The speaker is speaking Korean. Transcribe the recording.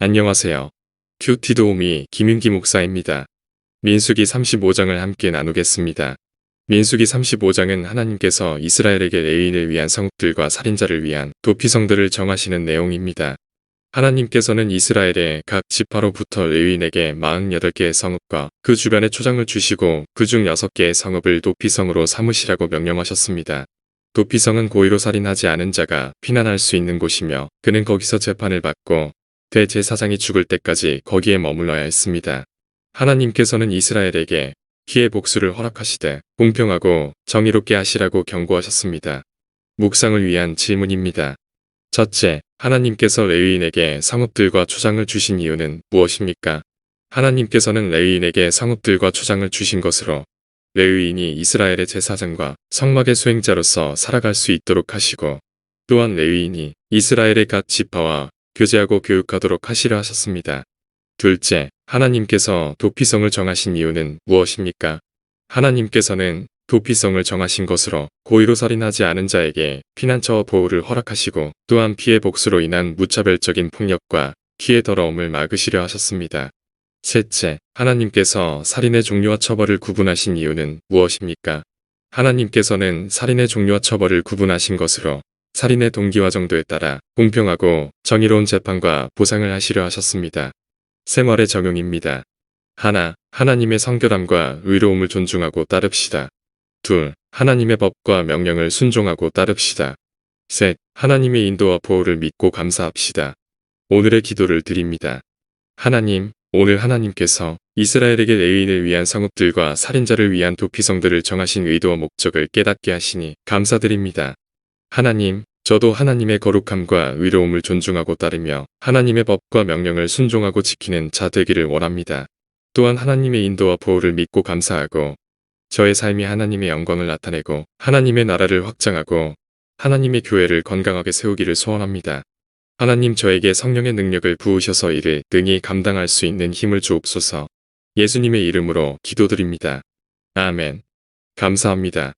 안녕하세요. 큐티 도우미 김윤기 목사입니다. 민수기 35장을 함께 나누겠습니다. 민수기 35장은 하나님께서 이스라엘에게 레위인을 위한 성읍들과 살인자를 위한 도피성들을 정하시는 내용입니다. 하나님께서는 이스라엘의 각 지파로부터 레위인에게 48개의 성읍과 그 주변에 초장을 주시고 그중 6개의 성읍을 도피성으로 삼으시라고 명령하셨습니다. 도피성은 고의로 살인하지 않은 자가 피난할 수 있는 곳이며 그는 거기서 재판을 받고 대제사장이 죽을 때까지 거기에 머물러야 했습니다. 하나님께서는 이스라엘에게 피해 복수를 허락하시되 공평하고 정의롭게 하시라고 경고하셨습니다. 묵상을 위한 질문입니다. 첫째, 하나님께서 레위인에게 성읍들과 초장을 주신 이유는 무엇입니까? 하나님께서는 레위인에게 성읍들과 초장을 주신 것으로 레위인이 이스라엘의 제사장과 성막의 수행자로서 살아갈 수 있도록 하시고 또한 레위인이 이스라엘의 각 지파와 교제하고 교육하도록 하시려 하셨습니다. 둘째, 하나님께서 도피성을 정하신 이유는 무엇입니까? 하나님께서는 도피성을 정하신 것으로 고의로 살인하지 않은 자에게 피난처와 보호를 허락하시고 또한 피해 복수로 인한 무차별적인 폭력과 피해 더러움을 막으시려 하셨습니다. 셋째, 하나님께서 살인의 종류와 처벌을 구분하신 이유는 무엇입니까? 하나님께서는 살인의 종류와 처벌을 구분하신 것으로 살인의 동기와 정도에 따라 공평하고 정의로운 재판과 보상을 하시려 하셨습니다. 생활의 적용입니다. 하나, 하나님의 성결함과 의로움을 존중하고 따릅시다. 둘, 하나님의 법과 명령을 순종하고 따릅시다. 셋, 하나님의 인도와 보호를 믿고 감사합시다. 오늘의 기도를 드립니다. 하나님, 오늘 하나님께서 이스라엘에게 레위인을 위한 성읍들과 살인자를 위한 도피성들을 정하신 의도와 목적을 깨닫게 하시니 감사드립니다. 하나님, 저도 하나님의 거룩함과 의로움을 존중하고 따르며 하나님의 법과 명령을 순종하고 지키는 자 되기를 원합니다. 또한 하나님의 인도와 보호를 믿고 감사하고 저의 삶이 하나님의 영광을 나타내고 하나님의 나라를 확장하고 하나님의 교회를 건강하게 세우기를 소원합니다. 하나님 저에게 성령의 능력을 부으셔서 이를 능히 감당할 수 있는 힘을 주옵소서. 예수님의 이름으로 기도드립니다. 아멘. 감사합니다.